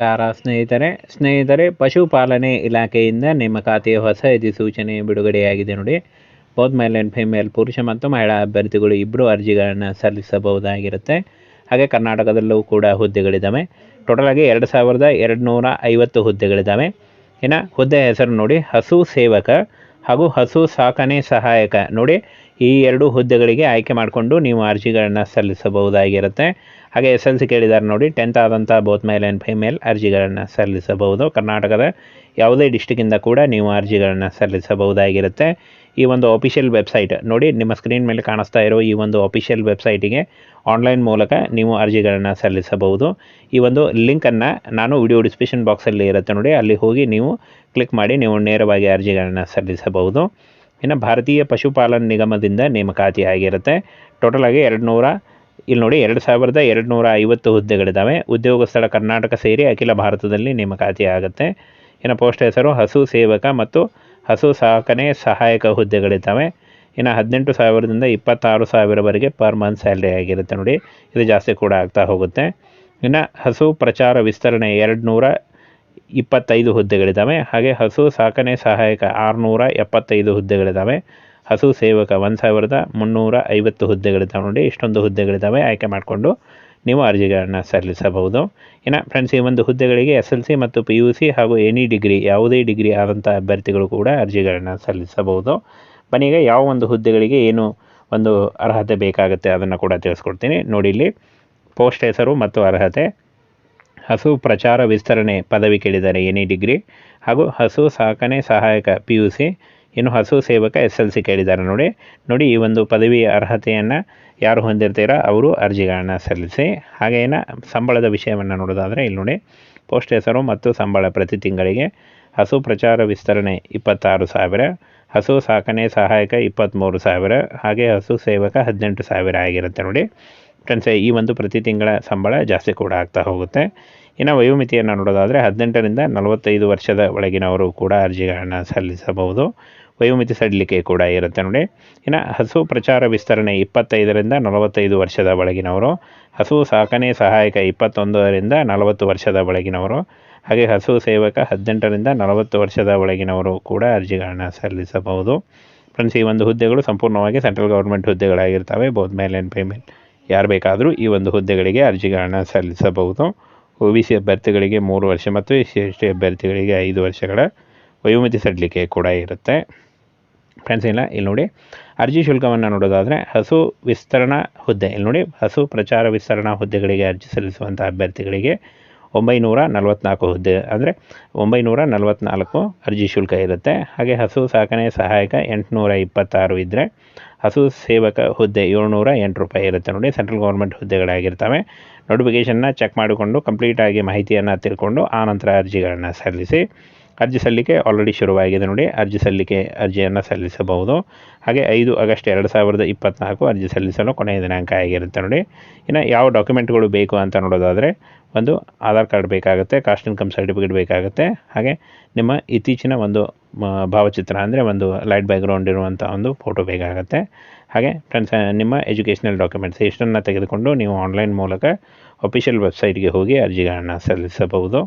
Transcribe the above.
ನಮಸ್ಕಾರ ಸ್ನೇಹಿತರೆ? ಸ್ನೇಹಿತರೆ, ಪಶುಪಾಲನೆ ಇಲಾಖೆಯಿಂದ ನೇಮಕಾತಿಯ ಹೊಸ ಅಧಿಸೂಚನೆ ಬಿಡುಗಡೆಯಾಗಿದೆ ನೋಡಿ. ಬೋತ್ ಮೇಲ್ ಆ್ಯಂಡ್ ಫಿಮೇಲ್ ಪುರುಷ ಮತ್ತು ಮಹಿಳಾ ಅಭ್ಯರ್ಥಿಗಳು ಇಬ್ಬರು ಅರ್ಜಿಗಳನ್ನು ಸಲ್ಲಿಸಬಹುದಾಗಿರುತ್ತೆ. ಹಾಗೆ ಕರ್ನಾಟಕದಲ್ಲೂ ಕೂಡ ಹುದ್ದೆಗಳಿದ್ದಾವೆ. ಟೋಟಲ್ ಆಗಿ ಎರಡು ಸಾವಿರದ ಎರಡು ನೂರ ಐವತ್ತು ಹುದ್ದೆಗಳಿದ್ದಾವೆ. ಇನ್ನು ಹುದ್ದೆ ಹೆಸರು ನೋಡಿ, ಹಸು ಸೇವಕ ಹಾಗೂ ಹಸು ಸಾಕಣೆ ಸಹಾಯಕ ನೋಡಿ. ಈ ಎರಡು ಹುದ್ದೆಗಳಿಗೆ ಆಯ್ಕೆ ಮಾಡಿಕೊಂಡು ನೀವು ಅರ್ಜಿಗಳನ್ನು ಸಲ್ಲಿಸಬಹುದಾಗಿರುತ್ತೆ. ಹಾಗೆ ಎಸ್ ಎಲ್ ಸಿ ಕೇಳಿದ್ದಾರೆ ನೋಡಿ ಟೆಂತ್ ಆದಂಥ ಬೋತ್ ಮೇಲ್ ಆ್ಯಂಡ್ ಫಿಮೇಲ್ ಅರ್ಜಿಗಳನ್ನು ಸಲ್ಲಿಸಬಹುದು. ಕರ್ನಾಟಕದ ಯಾವುದೇ ಡಿಸ್ಟಿಕ್ಕಿಂದ ಕೂಡ ನೀವು ಅರ್ಜಿಗಳನ್ನು ಸಲ್ಲಿಸಬಹುದಾಗಿರುತ್ತೆ. ಈ ಒಂದು ಅಫಿಷಿಯಲ್ ವೆಬ್ಸೈಟ್ ನೋಡಿ, ನಿಮ್ಮ ಸ್ಕ್ರೀನ್ ಮೇಲೆ ಕಾಣಿಸ್ತಾ ಇರೋ ಈ ಒಂದು ಅಫಿಷಿಯಲ್ ವೆಬ್ಸೈಟಿಗೆ ಆನ್ಲೈನ್ ಮೂಲಕ ನೀವು ಅರ್ಜಿಗಳನ್ನು ಸಲ್ಲಿಸಬಹುದು. ಈ ಒಂದು ಲಿಂಕನ್ನು ನಾನು ವಿಡಿಯೋ ಡಿಸ್ಕ್ರಿಪ್ಷನ್ ಬಾಕ್ಸಲ್ಲಿ ಇರುತ್ತೆ ನೋಡಿ, ಅಲ್ಲಿ ಹೋಗಿ ನೀವು ಕ್ಲಿಕ್ ಮಾಡಿ ನೀವು ನೇರವಾಗಿ ಅರ್ಜಿಗಳನ್ನು ಸಲ್ಲಿಸಬಹುದು. ಇನ್ನು ಭಾರತೀಯ ಪಶುಪಾಲನ್ ನಿಗಮದಿಂದ ನೇಮಕಾತಿ ಆಗಿರುತ್ತೆ. ಟೋಟಲ್ ಆಗಿ ಎರಡು ನೂರ ಇಲ್ಲಿ ನೋಡಿ ಎರಡು ಸಾವಿರದ ಎರಡು ನೂರ ಐವತ್ತು ಹುದ್ದೆಗಳಿದ್ದಾವೆ. ಉದ್ಯೋಗ ಸ್ಥಳ ಕರ್ನಾಟಕ ಸೇರಿ ಅಖಿಲ ಭಾರತದಲ್ಲಿ ನೇಮಕಾತಿ ಆಗುತ್ತೆ. ಇನ್ನು ಪೋಸ್ಟ್ ಹೆಸರು ಹಸು ಸೇವಕ ಮತ್ತು ಹಸು ಸಾಕಣೆ ಸಹಾಯಕ ಹುದ್ದೆಗಳಿದ್ದಾವೆ. ಇನ್ನು ಹದಿನೆಂಟು ಸಾವಿರದಿಂದ ಇಪ್ಪತ್ತಾರು ಸಾವಿರವರೆಗೆ ಪರ್ ಮಂತ್ ಸ್ಯಾಲ್ರಿ ಆಗಿರುತ್ತೆ ನೋಡಿ. ಇದು ಜಾಸ್ತಿ ಕೂಡ ಆಗ್ತಾ ಹೋಗುತ್ತೆ. ಇನ್ನು ಹಸು ಪ್ರಚಾರ ವಿಸ್ತರಣೆ ಎರಡು ನೂರ ಇಪ್ಪತ್ತೈದು ಹುದ್ದೆಗಳಿದ್ದಾವೆ. ಹಾಗೆ ಹಸು ಸಾಕಣೆ ಸಹಾಯಕ ಆರುನೂರ ಎಪ್ಪತ್ತೈದು ಹುದ್ದೆಗಳಿದ್ದಾವೆ. ಹಸು ಸೇವಕ ಒಂದು ಸಾವಿರದ ಮುನ್ನೂರ ಐವತ್ತು ಹುದ್ದೆಗಳಿದ್ದಾವೆ ನೋಡಿ, ಇಷ್ಟೊಂದು ಹುದ್ದೆಗಳಿದ್ದಾವೆ ಆಯ್ಕೆ ಮಾಡಿಕೊಂಡು ನೀವು ಅರ್ಜಿಗಳನ್ನು ಸಲ್ಲಿಸಬಹುದು. ಇನ್ನು ಫ್ರೆಂಡ್ಸ್ ಈ ಒಂದು ಹುದ್ದೆಗಳಿಗೆ ಎಸ್ ಎಲ್ ಸಿ ಮತ್ತು ಪಿ ಯು ಸಿ ಹಾಗೂ ಎನಿ ಡಿಗ್ರಿ, ಯಾವುದೇ ಡಿಗ್ರಿ ಆದಂಥ ಅಭ್ಯರ್ಥಿಗಳು ಕೂಡ ಅರ್ಜಿಗಳನ್ನು ಸಲ್ಲಿಸಬಹುದು. ಮನೆಗೆ ಯಾವ ಒಂದು ಹುದ್ದೆಗಳಿಗೆ ಏನು ಒಂದು ಅರ್ಹತೆ ಬೇಕಾಗುತ್ತೆ ಅದನ್ನು ಕೂಡ ತಿಳಿಸ್ಕೊಡ್ತೀನಿ. ನೋಡಿ ಇಲ್ಲಿ ಪೋಸ್ಟ್ ಹೆಸರು ಮತ್ತು ಅರ್ಹತೆ. ಹಸು ಪ್ರಚಾರ ವಿಸ್ತರಣೆ ಪದವಿ ಕೇಳಿದ್ದಾರೆ ಎನಿ ಡಿಗ್ರಿ ಹಾಗೂ ಹಸು ಸಾಕಣೆ ಸಹಾಯಕ ಪಿ ಯು ಸಿ ಇನ್ನು ಹಸು ಸೇವಕ ಎಸ್ ಎಲ್ ಸಿ ಕೇಳಿದ್ದಾರೆ ನೋಡಿ. ನೋಡಿ ಈ ಒಂದು ಪದವಿ ಅರ್ಹತೆಯನ್ನು ಯಾರು ಹೊಂದಿರ್ತೀರೋ ಅವರು ಅರ್ಜಿಗಳನ್ನು ಸಲ್ಲಿಸಿ. ಹಾಗೇನ ಸಂಬಳದ ವಿಷಯವನ್ನು ನೋಡೋದಾದರೆ ಇಲ್ಲಿ ನೋಡಿ. ಪೋಸ್ಟ್ ಹೆಸರು ಮತ್ತು ಸಂಬಳ ಪ್ರತಿ ತಿಂಗಳಿಗೆ ಹಸು ಪ್ರಚಾರ ವಿಸ್ತರಣೆ ಇಪ್ಪತ್ತಾರು ಸಾವಿರ, ಹಸು ಸಾಕಣೆ ಸಹಾಯಕ ಇಪ್ಪತ್ತ್ಮೂರು ಸಾವಿರ, ಹಾಗೆ ಹಸು ಸೇವಕ ಹದಿನೆಂಟು ಸಾವಿರ ಆಗಿರುತ್ತೆ ನೋಡಿ. ಫ್ರೆಂಡ್ಸ್ ಈ ಒಂದು ಪ್ರತಿ ತಿಂಗಳ ಸಂಬಳ ಜಾಸ್ತಿ ಕೂಡ ಆಗ್ತಾ ಹೋಗುತ್ತೆ. ಇನ್ನು ವಯೋಮಿತಿಯನ್ನು ನೋಡೋದಾದರೆ ಹದಿನೆಂಟರಿಂದ ನಲವತ್ತೈದು ವರ್ಷದ ಒಳಗಿನವರು ಕೂಡ ಅರ್ಜಿಗಳನ್ನು ಸಲ್ಲಿಸಬಹುದು. ವಯೋಮಿತಿ ಸಡಿಲಿಕೆ ಕೂಡ ಇರುತ್ತೆ ನೋಡಿ. ಇನ್ನು ಹಸು ಪ್ರಚಾರ ವಿಸ್ತರಣೆ ಇಪ್ಪತ್ತೈದರಿಂದ ನಲವತ್ತೈದು ವರ್ಷದ ಒಳಗಿನವರು, ಹಸು ಸಾಕನೆ ಸಹಾಯಕ ಇಪ್ಪತ್ತೊಂದರಿಂದ ನಲವತ್ತು ವರ್ಷದ ಒಳಗಿನವರು, ಹಾಗೆ ಹಸು ಸೇವಕ ಹದಿನೆಂಟರಿಂದ ನಲವತ್ತು ವರ್ಷದ ಒಳಗಿನವರು ಕೂಡ ಅರ್ಜಿಗಳನ್ನು ಸಲ್ಲಿಸಬಹುದು. ಫ್ರೆಂಡ್ಸ್ ಈ ಒಂದು ಹುದ್ದೆಗಳು ಸಂಪೂರ್ಣವಾಗಿ ಸೆಂಟ್ರಲ್ ಗೌರ್ಮೆಂಟ್ ಹುದ್ದೆಗಳಾಗಿರ್ತವೆ. ಬೋತ್ ಮೇಲ್ ಪೇಮೆಂಟ್ ಯಾರು ಬೇಕಾದರೂ ಈ ಒಂದು ಹುದ್ದೆಗಳಿಗೆ ಅರ್ಜಿಗಳನ್ನು ಸಲ್ಲಿಸಬಹುದು. ಒ ಬಿ ಸಿ ಅಭ್ಯರ್ಥಿಗಳಿಗೆ ಮೂರು ವರ್ಷ ಮತ್ತು ಎಸ್ ಸಿ ಎಸ್ ಟಿ ಅಭ್ಯರ್ಥಿಗಳಿಗೆ ಐದು ವರ್ಷಗಳ ವಯೋಮಿತಿ ಸಡಿಲಿಕೆ ಕೂಡ ಇರುತ್ತೆ. ಫ್ರೆಂಡ್ಸ್ ಇಲ್ಲ ಇಲ್ಲಿ ನೋಡಿ, ಅರ್ಜಿ ಶುಲ್ಕವನ್ನು ನೋಡೋದಾದರೆ ಹಸು ವಿಸ್ತರಣಾ ಹುದ್ದೆ. ಇಲ್ಲಿ ನೋಡಿ, ಹಸು ಪ್ರಚಾರ ವಿಸ್ತರಣಾ ಹುದ್ದೆಗಳಿಗೆ ಅರ್ಜಿ ಸಲ್ಲಿಸುವಂಥ ಅಭ್ಯರ್ಥಿಗಳಿಗೆ ಒಂಬೈನೂರ ನಲವತ್ತ್ನಾಲ್ಕು ಹುದ್ದೆ, ಅಂದರೆ ಒಂಬೈನೂರ ನಲವತ್ತ್ನಾಲ್ಕು ಅರ್ಜಿ ಶುಲ್ಕ ಇರುತ್ತೆ. ಹಾಗೆ ಹಸು ಸಾಕಣೆ ಸಹಾಯಕ ಎಂಟುನೂರ ಇಪ್ಪತ್ತಾರು ಇದ್ದರೆ ಹಸು ಸೇವಕ ಹುದ್ದೆ ಏಳ್ನೂರ ಎಂಟು ರೂಪಾಯಿ ಇರುತ್ತೆ ನೋಡಿ. ಸೆಂಟ್ರಲ್ ಗೌರ್ಮೆಂಟ್ ಹುದ್ದೆಗಳಾಗಿರ್ತವೆ. ನೋಟಿಫಿಕೇಷನ್ನ ಚೆಕ್ ಮಾಡಿಕೊಂಡು ಕಂಪ್ಲೀಟಾಗಿ ಮಾಹಿತಿಯನ್ನು ತಿಳ್ಕೊಂಡು ಆನಂತರ ಅರ್ಜಿಗಳನ್ನು ಸಲ್ಲಿಸಿ. ಅರ್ಜಿ ಸಲ್ಲಿಕೆ ಆಲ್ರೆಡಿ ಶುರುವಾಗಿದೆ ನೋಡಿ. ಅರ್ಜಿ ಸಲ್ಲಿಕೆ ಅರ್ಜಿಯನ್ನು ಸಲ್ಲಿಸಬಹುದು. ಹಾಗೆ ಐದು ಆಗಸ್ಟ್ ಎರಡು ಸಾವಿರದ ಇಪ್ಪತ್ತ್ನಾಲ್ಕು ಅರ್ಜಿ ಸಲ್ಲಿಸಲು ಕೊನೆಯ ದಿನಾಂಕ ಆಗಿರುತ್ತೆ ನೋಡಿ. ಇನ್ನು ಯಾವ ಡಾಕ್ಯುಮೆಂಟ್ಗಳು ಬೇಕು ಅಂತ ನೋಡೋದಾದರೆ ಒಂದು ಆಧಾರ್ ಕಾರ್ಡ್ ಬೇಕಾಗುತ್ತೆ ಕಾಸ್ಟ್ ಇನ್ಕಮ್ ಸರ್ಟಿಫಿಕೇಟ್ ಬೇಕಾಗುತ್ತೆ, ಹಾಗೆ ನಿಮ್ಮ ಇತ್ತೀಚಿನ ಒಂದು ಭಾವಚಿತ್ರ ಅಂದರೆ ಒಂದು ಲೈಟ್ ಬ್ಯಾಕ್ಗ್ರೌಂಡ್ ಇರುವಂಥ ಒಂದು ಫೋಟೋ ಬೇಕಾಗುತ್ತೆ. ಹಾಗೆ ಫ್ರೆಂಡ್ಸ್ ನಿಮ್ಮ ಎಜುಕೇಷನಲ್ ಡಾಕ್ಯುಮೆಂಟ್ಸ್ ಇಷ್ಟನ್ನು ತೆಗೆದುಕೊಂಡು ನೀವು ಆನ್ಲೈನ್ ಮೂಲಕ ಅಫಿಷಿಯಲ್ ವೆಬ್ಸೈಟ್ಗೆ ಹೋಗಿ ಅರ್ಜಿಗಳನ್ನು ಸಲ್ಲಿಸಬಹುದು.